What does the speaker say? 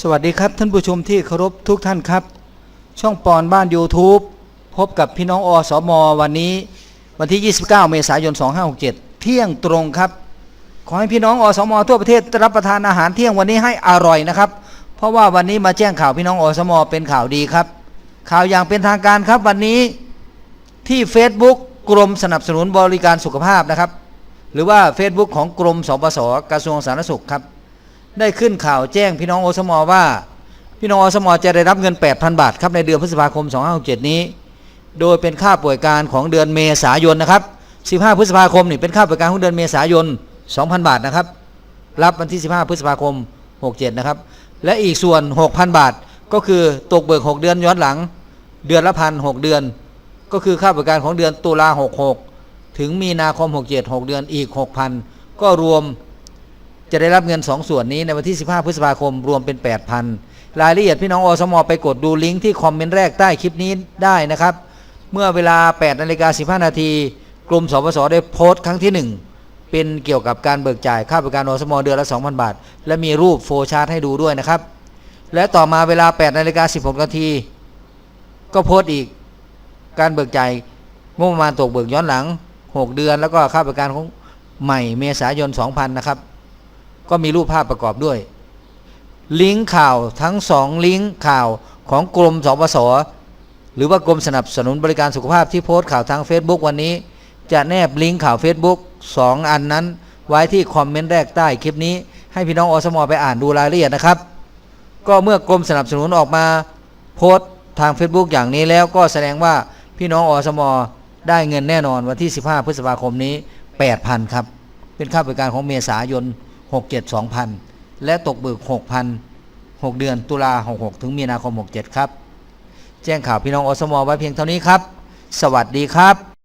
สวัสดีครับท่านผู้ชมที่เคารพทุกท่านครับ ช่องปอนบ้าน YouTube พบกับพี่น้องอสมวันนี้ วันที่ 29 เมษายน 2567 เที่ยงตรงครับ ขอให้พี่น้องอสมทั่วประเทศรับประทานอาหารเที่ยงวันนี้ให้อร่อยนะครับ เพราะว่าวันนี้มาแจ้งข่าวพี่น้องอสมเป็นข่าวดีครับ ข่าวอย่างเป็นทางการครับวันนี้ที่ Facebook กรมสนับสนุนบริการสุขภาพนะครับ หรือว่า Facebook ของกรมสปสกระทรวงสาธารณสุขครับ ได้ขึ้นข่าวแจ้งพี่น้องอสมอว่า พี่น้องอสมอจะได้รับเงิน 8,000 บาทครับในเดือนพฤษภาคม 2567 นี้ โดยเป็นค่าป่วยการของเดือนเมษายนนะครับ 15 พฤษภาคมนี่เป็นค่าป่วยการของเดือนเมษายน 2,000 บาทนะครับ รับวันที่ 15 พฤษภาคม 67 นะครับ และอีกส่วน 6,000 บาทก็คือตกเบิก 6 เดือนย้อนหลัง เดือนละพัน6เดือน ก็คือค่าบริการของเดือนตุลา66 ถึงมีนาคม 67 6 เดือนอีก 6,000 ก็รวม จะได้รับเงิน 2 ส่วนนี้ในวันที่ 15 พฤษภาคมรวมเป็น 8,000 รายละเอียดพี่น้องอสมอไปกดดูลิงก์ที่คอมเมนต์แรกใต้คลิปนี้ได้นะครับ เมื่อเวลา8นาฬิกา15 นาทีกรมสปสได้โพสต์ครั้งที่ 1 เป็นเกี่ยวกับการเบิกจ่ายค่าบริการอสมอเดือนละ 2,000 บาท และมีรูปโฟล์ชาร์ตให้ดูด้วยนะครับ และต่อมาเวลา8นาฬิกา16 นาทีก็โพสต์อีกการเบิกจ่ายงบประมาณตกเบิกย้อนหลัง 6 เดือน แล้วก็ค่าบริการของใหม่เมษายน 2,000 นะครับ ก็มีรูปภาพประกอบด้วย ลิงก์ข่าวทั้งสองลิงก์ข่าวของกรมสปสหรือว่ากรมสนับสนุนบริการสุขภาพที่โพสต์ข่าวทาง Facebook วันนี้ จะแนบลิงก์ข่าว Facebook 2 อันนั้น ไว้ที่คอมเมนต์แรกใต้คลิปนี้ ให้พี่น้องอสมอไปอ่านดูรายละเอียดนะครับ ก็เมื่อกรมสนับสนุนออกมาโพสต์ทาง Facebook อย่างนี้แล้วก็แสดงว่าพี่น้องอสมอได้เงินแน่นอนวันที่ 15 พฤษภาคมนี้ 8,000 ครับ เป็นค่าบริการของเมษายน 67 2,000 และตกเบิก 6,000 6 เดือนตุลา66 ถึงมีนาคม 67 ครับ แจ้งข่าวพี่น้องอสมไว้เพียงเท่านี้ครับ สวัสดีครับ